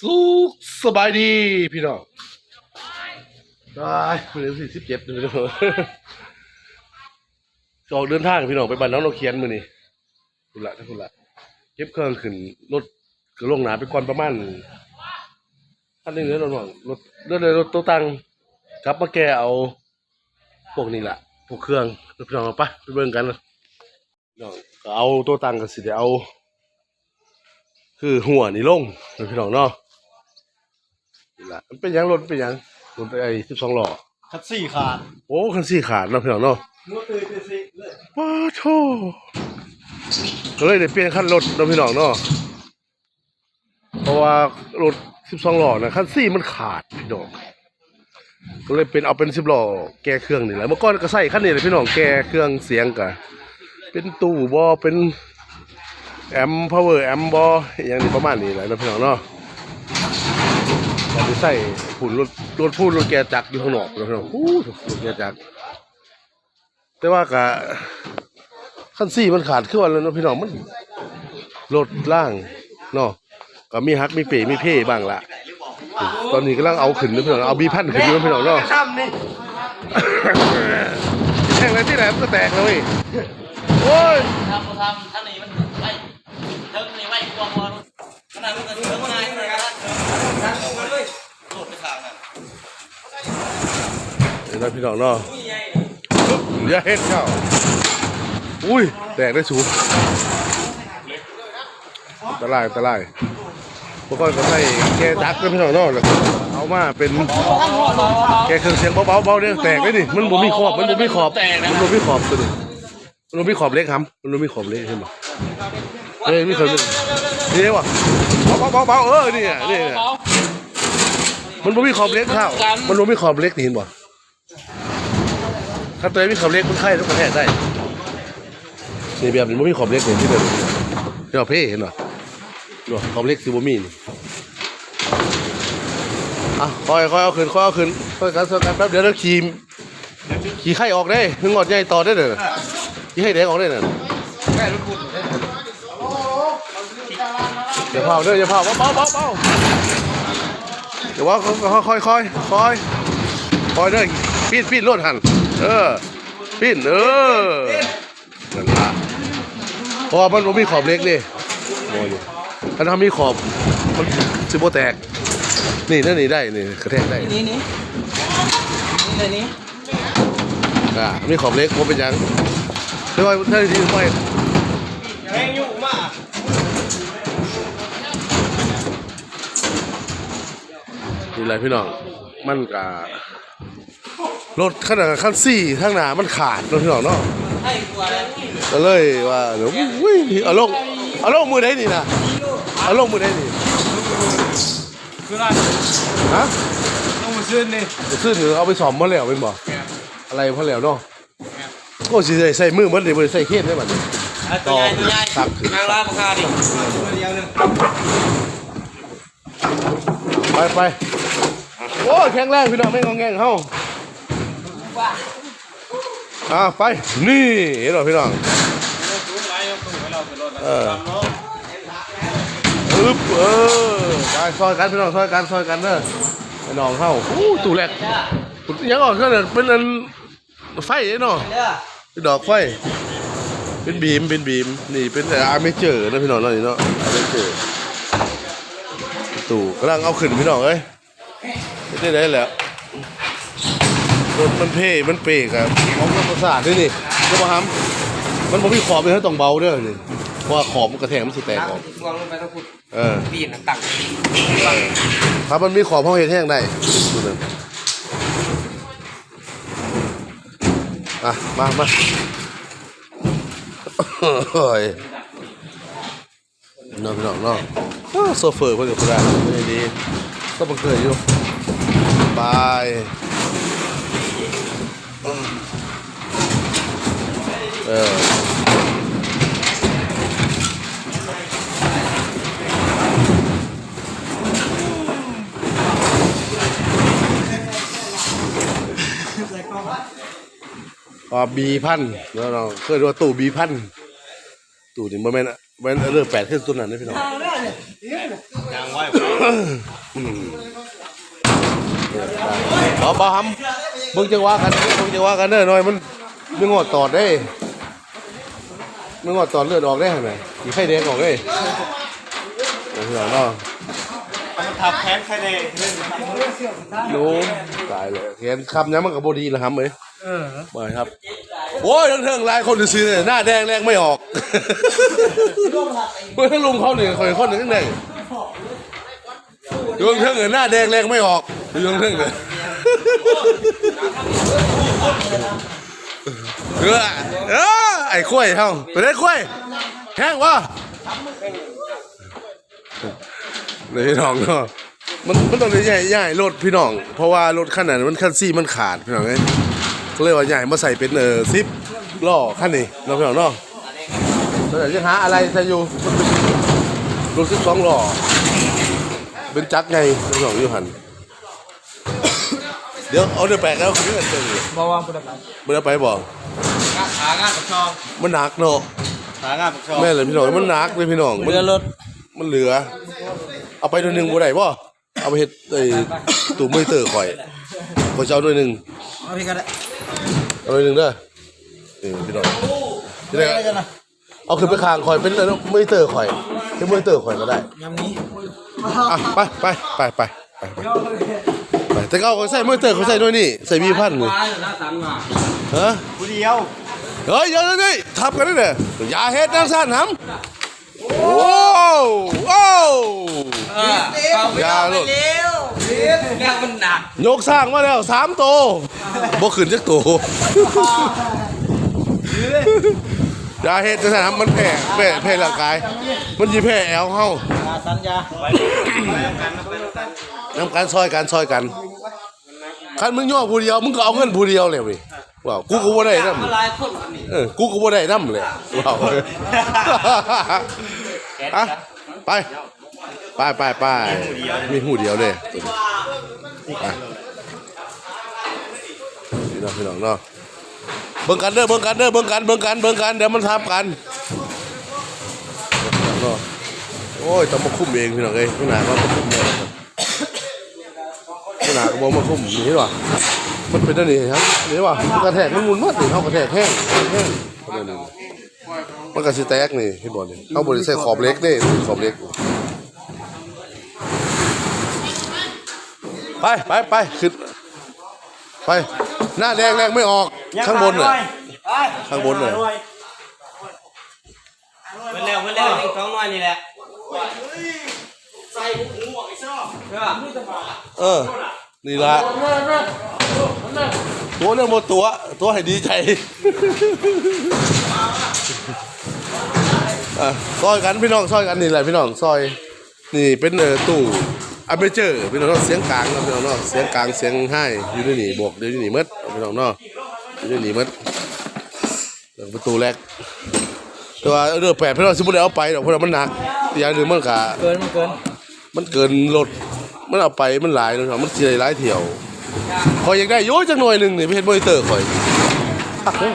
สุขสบายดีพี่น้องได้เดือนที่สิบเจ็ดเลยพี่น้องจะออกเดินทางพี่น้องไปบ้านน้องโนเคียนมือนี่คุณละท่านคุณละเก็บเครื่องขึ้นรถกระลงหนาไปก่อนประมาณท่านนึงเลยรถหวังรถเดินเลยรถโตวตังกลับมาแกเอาพวกนี้แหละพวกเครื่องพี่น้องเอาไปไปเบิ่งกันนะพี่น้องก็เอาตัวตังก็สิเดี๋ยวเอาคือหัวนี่ลงพี่น้องเนาะ นี่ละมันเป็นหยังรถเป็นหยังรถไอ้สิบสองล้อคัดสี่ขาดโอ้คันสี่ขาดเนาะพี่น้องเนาะมือตื่นตื่นสิเลยว้าโธ่ก็เลยได้เปลี่ยนคันรถเนาะพี่น้องเนาะเพราะว่ารถสิบสองล้อนะคันสี่มันขาดพี่น้องก็เลยเป็นเอาเป็นสิบล้อแก้เครื่องนี่แหละเมื่อก่อนก็ใส่คันนี้เลยพี่น้องแก้เครื่องเสียงกันเป็นตู้บอเป็นแอมพาวเวอร์แอมบออย่างนี้ประมาณนี้แหละเนาะพี่น้องเนาะ แต่ไปใส่หุ่นรถรถพูดรถแกจักอยู่ข้างนอกนะพี่น้องพูดรถแกจัก แต่ว่ากะขั้นสี่มันขาดขึ้นวันแล้วนะพี่น้องมันลดล่างเนาะก็มีฮักมีเป๋มีเพ่บ้างละตอนนี้กำลังเอาขึ้นนะพี่น้องเอาบีพันขึ้นอยู่เนะพี่น้องเนาะแข่งอะไรที่ไหนมันก็แตกเลยโอ้ยทำทำท่านนี้มันไวเทิงนี่ไว้กลัวมัวขนาดมันก็เทิงนายขนาดนั้นโดดไปทางนั้น เดี๋ยวนะพี่น้องเนาะอย่าเฮ็ดเข้าอุ้ยแตกได้สูงอันตรายอันตรายพวกก้อนก็ใส่แกจักรเนพี่น้องเนาะแล้วก็เอามาเป็นแกเครื่องเสียงเบาๆเบาเนี่ยแตกเลยดิมันบ่มีขอบมันบ่มีขอบมันบ่มีขอบตัวนี้มันบ่มีขอบเล็กครับมันบ่มีขอบเล็กใช่ไหมเอ้ยมีขอบเล็กนี่วะเบาๆเบาๆเออนี่อะนี่อะ มันบ่มีขอบเล็กข้าวมันบ่มีขอบเล็กนี่เห็นบ่ถ้าตัวนี้มีขอบเล็กมันไข่ต้องกระแทกได้นี่แบบนี้บ่มีขอบเล็กนี่ที่แบบที่เราเพ่เห็นบ่เนาะขอบเล็กคือบ่มีนี่อะค่อยค่อยเอาขึ้นค่อยเอาขึ้นค่อยกันค่อยกันแป๊บเดี๋ยวเราขี่ขี่ไข่ออกได้ถึงงอดใหญ่ต่อได้เด้อขี่ไข่แดงออกได้เด้อแค่รถขุดเลยอย่าเผาเด้ออย่าเผาเบาเบาเบา เบาเดี๋ยวว่าค่อยค่อยค่อยค่อยเด้อปีนปีนรถหันเออปีนเออนั่นละเพราะว่ามันบ่มีขอบเล็กดิโอ้ยถ้าทำมีขอบมันสิบ่แตก นี่นั่นนี่ได้นี่กระแทกได้นี่นี่นี่เลยนี่อ่ามีขอบเล็กผมเป็นหยังแต่ว่าถ้าที่ไม่ นี่แหละพี่น้อง มันกะรถขนาดขั้นสี่ข้างหน้ามันขาดเนาะพี่น้องเนาะให้กลัวเลยก็เลยว่าเดี๋ยวอุ้ยเอาลงเอาลงมือได้นี่นะเอาลงมือได้นี่คืออะไรฮะต้องมาซื้อนี่ซื้อหรือเอาไปสอมมาแล้วเป็นบ่อะไรพอแล้วเนาะก็สิได้ใส่มือมันเดี๋ยวบ่ได้ใส่เคสได้บัดนี้ตัวใหญ่ตัวใหญ่ครับนางลาบคาดิเดียวหนึงไปไป โอ้ยแข็งแรงพี่น้องไม่งองแงงเฮาอ่าไปนี่เห็นบ่พี่น้องเอออึ๊บเออไปซอยกันพี่น้องซอยกันซอยกันเด้อไอ้น้องเฮาอู้ตู้แรกยังออกก็เนี่ยเป็นอันไฟเนาะเด้อเป็นดอกไฟ เป็นบีมเป็นบีมนี่เป็นแต่อาร์เมเจอร์นะพี่น้องเนาะนี่เนาะอาร์เมเจอร์ตู่กำลังเอาขึ้นพี่น้องเอ้ย ไม่ได้ได้แล้วรถมันเพ่มันเปรกอะของมันประสาทด้วยนี่ก็มาทำมันบ่มีขอบเลยให้ต้องเบาเด้อนี่เพราะว่าขอบมันกระแทกมันสิแตกออกวางลงไปตะกุดเออปีนตั้งครับมันมีขอบห้องเห็ดแห้งได้ดูหนึ่งอะมามาโอ้ยน้องพี่น้องเน้องโซเฟอร์เพื่อนก็ได้ไม่ดีก็บังเกิดอยู่ บายเออพอบีพันแล้วเราเคยดูว่าตู้บีพันตู้นี่โมเมนต์มันเลือกแปดขึ้นตัวนั้นนะพี่น้องยางไว้ เอาบ่ฮัมมึงจะว่ากันมึงจะว่ากันเด้อหน่อยมันมึงงอดตอดได้มึงงอดตอดเลือดออกได้ไหมมีไข้แดงออกได้โอ้โหเนาะมันทับแขนใครเด้เล่นโน้ตายเลยเขียนคำนี้มันกับบดีนะครับเอ้ยมาครับโอ้ยทั้งเทิงหลายคนซื้อเนี่ยหน้าแดงแรงไม่ออกเมื่อทั้งลุงเขาหนึ่งคนคนหนึ่งหนึ่งดวงเทิงเนี่ยหน้าแดงแรงไม่ออก ดวงเทิงเนี่ยเออเออไอ้ข้วยเฮาไปได้ข้วยแห้งวะเลยพี่น้องเนาะมันมันต้องได้ใหญ่ใหญ่รถพี่น้อง เพราะว่ารถคันนั้นมันคันซี่มันขาดพี่น้องเอ้ยก็เลยว่าใหญ่มาใส่เป็นเออซิปล้อคันนี้เนาะพี่น้องเนาะแต่จะหาอะไรใส่อยู่รถซิปสองล้อเป็นจักรไงพี่น้องอยู่หัน เดี๋ยวเอาเดี๋ยวแปลกแล้วคือกันเจอมาวางประดับไม่ได้ไปบอกขางานกับชองมันหนักเนาะขางานกับชองแม่เลยพี่น้องมันหนักเลยพี่น้องมันเรือรถมันเหลือ เอาไปหน่วยหนึ่งบ่ได้บ่เอาไปเฮ็ดไอ้ตู้มอนิเตอร์ข่อยข่อยจะเอาหน่วยหนึ่งเอาพี่กันได้เอาหน่วยหนึ่งเด้อนี่พี่น้องจะได้เอาขึ้นไปข้างข่อยเป็นอะไรมอนิเตอร์ข่อยเป็นมอนิเตอร์ข่อยก็ได้ยำนี้อะไปไปไปไปไปไปไป แต่ก็เอาเขาใส่เมอนิเตอร์เขาใส่ด้วยนี่ใส่มีพันนี่ฮะผู้เดียวเฮ้ยเดี๋ยวนี่ทับกันนี่เด้ออย่าเฮ็ดจังซั่นหำโอ้โอ้ยาลูกแม่มันหนักยกสร้างมาแล้วสามโตวบ่ขึ้นจักโตวยาเฮ็ดจังซั่นหำมันแพ้แพ้แพ้ร่างกาย มันสิแพ้แอลเฮาสัญญานไปกันนำการซอยกันซอยกัน คันมึงย่อผู้เดียวมึงก็เอาเงินผู้เดียวเลยเว้ยว้าวกูก็บ่ได้นำหลายคนกันนี่เออกูก็บ่ได้นำเลยว้าวอะไปไปไปไปมีหูเดียวเลยไปพี่น้องพี่น้องเนาะเบิ่งกันเด้อเบิ่งกันเด้อเบิ่งกันเบิ่งกันเบิ่งกันเดี๋ยวมันทับกันเนาะโอ้ยต้องมาคุมเองพี่น้องเอ้ยพี่นาก็มาคุมเอง หนาก็บ่มาคุมนี่หรอมันเป็นอันนี้ครับนี่ว่ะมันกระแทกมันหมุนหมดนี่เฮากระแทกแห้งแห้งมันก็สิแตกนี่เห็นบ่นี่เฮาบ่ได้ใส่ขอบเล็กเด้ขอบเล็ก ไปไปไปขึ้นไป หน้าแดงแรงไม่ออกข้างบนน่ะข้างบนน่ะเมื่อเร็วเมื่อเร็วสองวันนี่แหละใส่หูหมวไอ้ชอบใช่ป่ะเออ นี่ละตัวเนี่ยหมดตัว ตัวให้ดีใจอะซอยกันพี่น้องซอยกันนี่แหละพี่น้องซอย นี่เป็นเออตู้อันไม่เจอพี่น้องเนาะเสียงกลางเนาะพี่น้องเนาะเสียงกลางเสียงไห้อยู่ในนี่บวกเดี๋ยวอยู่นี่หมดพี่น้องเนาะอยู่ในนี่หมดเรื่องประตูแรกแต่ว่าเรือแปดพี่น้องสิบุได้เอาไปดอกเพราะว่ามันหนักอย่างหนึ่งมันกะเกินมันเกินมันเกินรถ มันเอาไปมันหลายเนาะมันเสิได้หลายเที่ยวคอยอยากได้โย้จังหน่อยหนึ่งนี่เฮ็ดมอนิเตอร์คอยพักเด้อ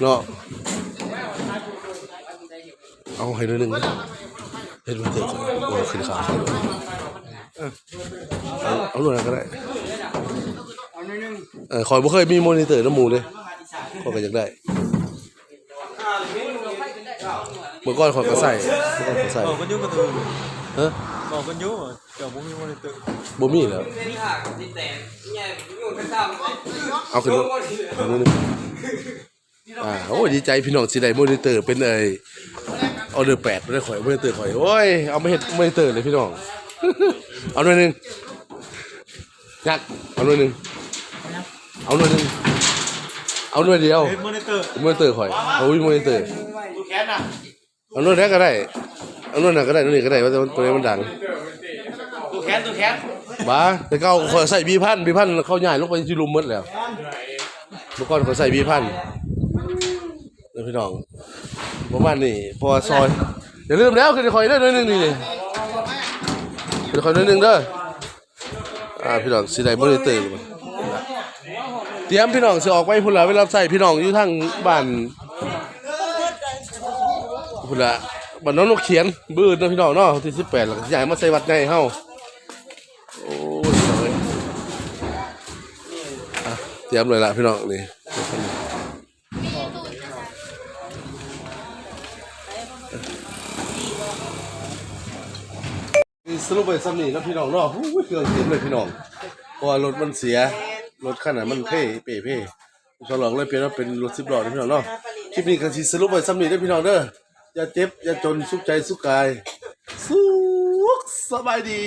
เนาะเอาให้หน่อยหนึ่งเฮ็ดมอนิเตอร์คอยโอ้ขึ้นขาเอาเอาหน่อยก็ได้เออคอยบ่เคยมีมอนิเตอร์น้ำมูเลยคอยก็อยากได้เมื่อก่อนคอยก็ใส่เมื่อก่อนก็ใส่บอกกันยุ่งกับตูฮะ บอกกันยุ่งเดี๋ยวผมมีมอนิเตอร์บ่มีแล้วนี่ค่ะที่แต่เนี่อยู่กันตามเอาขึ้นรถเอานิดนึงอ่าโอ้ดีใจพี่น้องสิได้มอนิเตอร์เป็นเอ้ยออเดือแปดไม่ได้ข่อยมอนิเตอร์ข่อยโอ้ยเอาไมาเฮ็ดมอนิเตอร์เลยพี่น้องเอาหน่อยนึงยักเอาหน่อยนึงเอาหน่อยนึงเอาหน่อยเดียวมอนิเตอร์มอนิเตอร์ข่อยเอาวิมอนิเตอร์เอาหน่อยแรกก็ได้ เอาหน่อยนั้นก็ได้หน่อยนี้ก็ได้ว่าแต่มันตัวนี้มันดังดูแขนดูแขนบ้าแต่เก่าข่อยใส่บีพันบีพันเข้าใหญ่ลงไปที่ลุมหมดแล้วเมื่อก่อนข่อยใส่บีพันเดี๋ยวพี่น้องประมาณนี้เพอซอยอย่าลืมแล้วคือข่อยได้หน่อยหนึงนี่นี่คือข่อยหน่อยหนึงเด้ออ่าพี่น้องสิได้บ่ได้ตื่นมาเตรียมพี่น้องสิออกไปพุ่นละเวลาใส่พี่น้องอยู่ทางบ้านพุ่นละ บ้านน้องนกเขียนบื้อเนาะพี่น้องเนาะที่สิบแปดแล้วก็สิย้ายมาใส่วัดใหญ่เฮาโอ้ยเอ้ยอะเตรียมเลยละพี่น้องนี่สรุปไปซ้ำนี่นะพี่น้องเนาะหูยเครื่องเต็มเลยพี่น้องเพราะว่ารถมันเสียรถคันนั้นมันเพ่เป๋เพ่ฉลองเลยเปลี่ยนว่าเป็นรถสิบล้อนะพี่น้องเนาะคลิปนี้ก็สิสรุปไปซ้ำนี่เด้พี่น้องเด้อ อย่าเจ็บ อย่าจนสุขใจสุขกาย สุขสบายดี